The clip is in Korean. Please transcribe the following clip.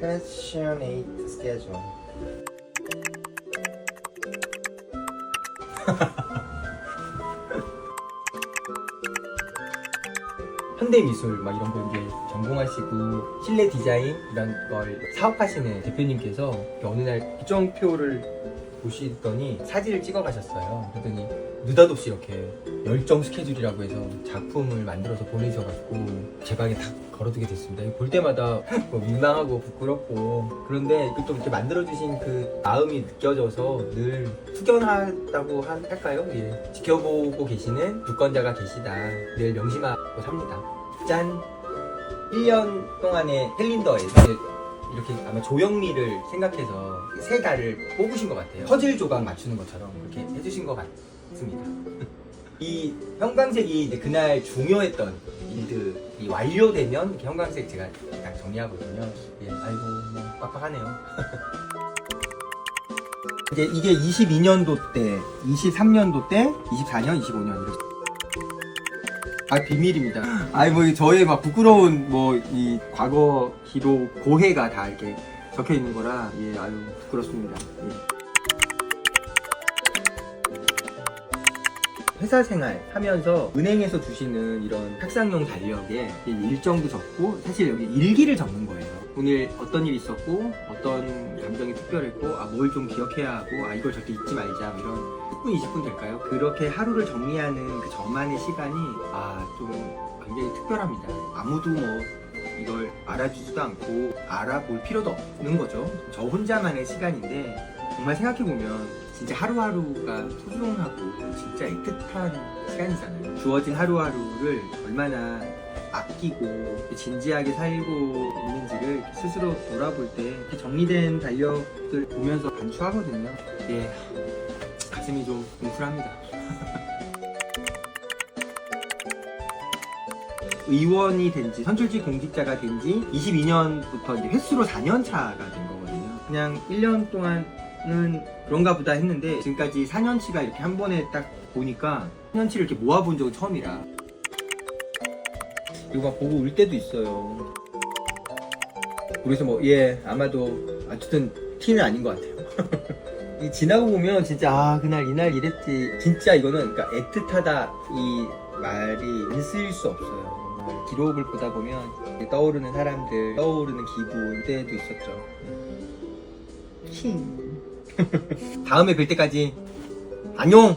passionate schedule. 현대 미술 막 이런 거 이제 전공하시고 실내 디자인 이런 걸 사업하시는 대표님께서 어느 날 일정표를 보시더니 사진을 찍어 가셨어요. 그랬더니 느닷없이 이렇게 열정 스케줄이라고 해서 작품을 만들어서 보내셔가지고 제 방에 다 걸어두게 됐습니다. 볼 때마다 뭐 민망하고 부끄럽고 그런데 그또 이렇게 만들어주신 그 마음이 느껴져서 늘 숙연하다고 한- 할까요? 예. 지켜보고 계시는 유권자가 계시다. 늘 명심하고 삽니다. 짠! 1년 동안의 캘린더에서 이렇게 아마 조형미를 생각해서 세 달을 뽑으신 것 같아요. 퍼즐 조각 맞추는 것처럼 그렇게 해주신 것 같습니다. 이 형광색이 그날 중요했던 일들 이 완료되면 이렇게 형광색 제가 딱 정리하거든요. 예, 아이고 뭐 빡빡하네요. 이제 이게 22년도 때, 23년도 때, 24년, 25년 이렇게. 아 비밀입니다. 아니 뭐 저의 막 부끄러운 뭐 이 과거 기록 고해가 다 이렇게 적혀 있는 거라 예 아유 부끄럽습니다. 예. 회사 생활 하면서 은행에서 주시는 이런 학상용 달력에 일정도 적고 사실 여기 일기를 적는 거예요. 오늘 어떤 일이 있었고 어떤 감정이 특별했고 아 뭘 좀 기억해야 하고 아 이걸 절대 잊지 말자 뭐 이런 10분 20분 될까요? 그렇게 하루를 정리하는 그 저만의 시간이 아 좀 굉장히 특별합니다. 아무도 뭐 이걸 알아주지도 않고 알아볼 필요도 없는 거죠. 저 혼자만의 시간인데 정말 생각해보면 진짜 하루하루가 소중하고 진짜 애틋한 시간이잖아요. 주어진 하루하루를 얼마나 아끼고 진지하게 살고 있는지를 스스로 돌아볼 때 이렇게 정리된 달력들 보면서 반추하거든요. 예, 가슴이 좀 뭉클합니다. 의원이 된 지, 선출직 공직자가 된 지 22년부터 이제 횟수로 4년 차가 된 거거든요. 그냥 1년 동안 은 그런가 보다 했는데 지금까지 4년치가 이렇게 한 번에 딱 보니까 4년치를 이렇게 모아본 적은 처음이라. 이거 막 보고 울 때도 있어요. 그래서 뭐, 예, 아마도, 어쨌든 티는 아닌 것 같아요. 이 지나고 보면 진짜, 아, 그날, 이날 이랬지. 진짜 이거는, 그러니까 애틋하다, 이 말이 있을 수 없어요. 기록을 보다 보면 떠오르는 사람들, 떠오르는 기분, 때도 있었죠. 킹. 다음에 뵐 때까지, 안녕!